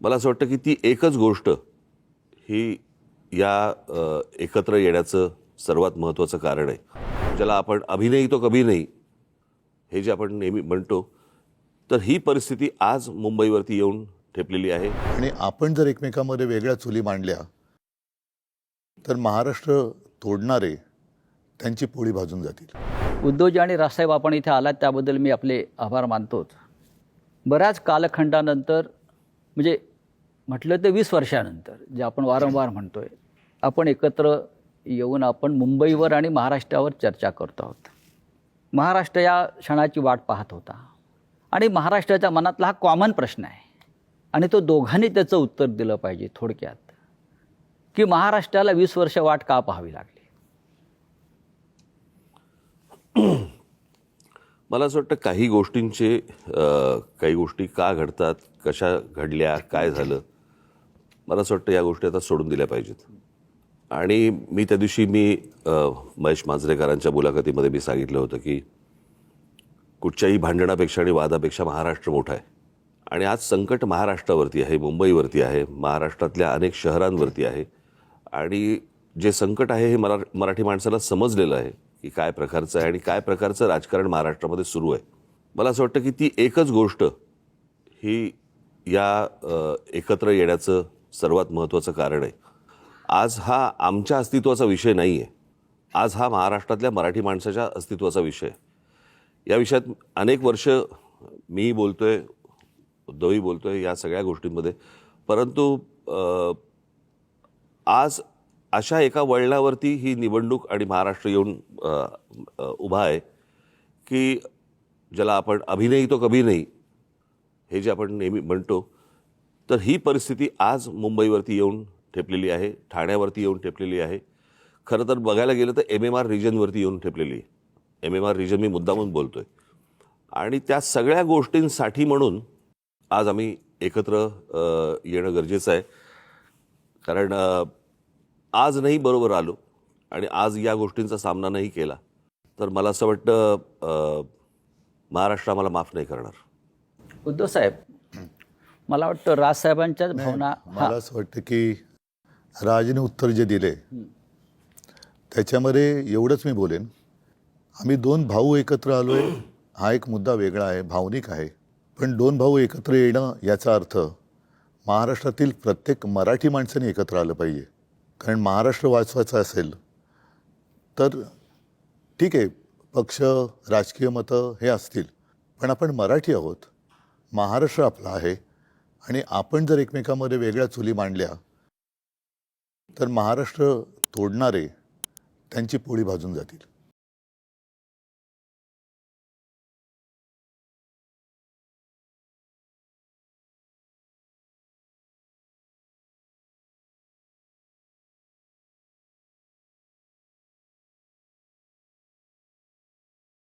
मला असं वाटतं की ती एकच गोष्ट ही या एकत्र येण्याचं सर्वात महत्त्वाचं कारण आहे. ज्याला आपण अभिनय तो कभी नाही हे जे आपण नेहमी म्हणतो तर ही परिस्थिती आज मुंबईवरती येऊन ठेपलेली आहे. आणि आपण जर एकमेकांमध्ये वेगळ्या चुली मांडल्या तर महाराष्ट्र तोडणारे त्यांची पोळी भाजून जातील. उद्धवजी आणि राजसाहेब आपण इथे आलात त्याबद्दल मी आपले आभार मानतोच. बऱ्याच कालखंडानंतर म्हणजे म्हटलं तर वीस वर्षानंतर जे आपण वारंवार म्हणतोय. आपण एकत्र येऊन आपण मुंबईवर आणि महाराष्ट्रावर चर्चा करतो आहोत. महाराष्ट्र या क्षणाची वाट पाहत होता. आणि महाराष्ट्राच्या मनातला हा कॉमन प्रश्न आहे. आणि तो दोघांनी त्याचं उत्तर दिलं पाहिजे थोडक्यात. की महाराष्ट्राला वीस वर्ष वाट का पाहावी लागली? मला असं वाटतं काही गोष्टींचे काही गोष्टी का घडतात कशा घडल्या काय झालं? मला असं वाटतं या गोष्टी आता सोडून दिल्या पाहिजेत. आणि मी त्या दिवशी मी महेश मांजरेकरांच्या मुलाखतीमध्ये मी सांगितलं होतं की कुठच्याही भांडणापेक्षा आणि वादापेक्षा महाराष्ट्र मोठा आहे. आणि आज संकट महाराष्ट्रावरती आहे मुंबईवरती आहे महाराष्ट्रातल्या अनेक शहरांवरती आहे. आणि जे संकट आहे हे मरा मराठी माणसाला समजलेलं आहे की काय प्रकारचं आहे आणि काय प्रकारचं राजकारण महाराष्ट्रामध्ये सुरू आहे. मला असं वाटतं की ती एकच गोष्ट ही या एकत्र येण्याचं सर्वात महत्त्वाचं कारण आहे. आज हा आमच्या अस्तित्वाचा विषय नाही आहे आज हा महाराष्ट्रातल्या मराठी माणसाच्या अस्तित्वाचा विषय आहे. या विषयात अनेक वर्ष मी बोलतोय उद्धवही बोलतोय या सगळ्या गोष्टींमध्ये. परंतु आज अशा एका वळणावरती ही निवडणूक आणि महाराष्ट्र येऊन उभा आहे की ज्याला आपण अभिनय तो कभी नाही हे जे आपण नेहमी म्हणतो तर ही परिस्थिती आज मुंबईवरती येऊन ठेपलेली आहे ठाण्यावरती येऊन ठेपलेली आहे. खरं तर बघायला गेलं तर एम एम आर रिजनवरती येऊन ठेपलेली आहे. एम एम आर रिजन मी मुद्दामून आहे आणि त्या सगळ्या गोष्टींसाठी म्हणून आज आम्ही एकत्र येणं गरजेचं आहे. कारण आज नाही बरोबर आलो आणि आज या गोष्टींचा सामना नाही केला तर मला असं वाटतं महाराष्ट्र आम्हाला माफ नाही करणार. उद्धव साहेब मला वाटतं राजसाहेबांच्याच भावना मला असं वाटतं की राजने उत्तर जे दिले त्याच्यामध्ये एवढंच मी बोलेन. आम्ही दोन भाऊ एकत्र आलो आहे हा एक मुद्दा वेगळा आहे भावनिक आहे. पण दोन भाऊ एकत्र येणं याचा अर्थ महाराष्ट्रातील प्रत्येक मराठी माणसाने एकत्र आलं पाहिजे. कारण महाराष्ट्र वाचवायचा असेल तर ठीक आहे पक्ष राजकीय मतं हे असतील. पण आपण मराठी आहोत. महाराष्ट्र आपला आहे. आणि आपण जर एकमेकांमध्ये वेगळ्या चुली मांडल्या तर महाराष्ट्र तोडणारे त्यांची पोळी भाजून जातील.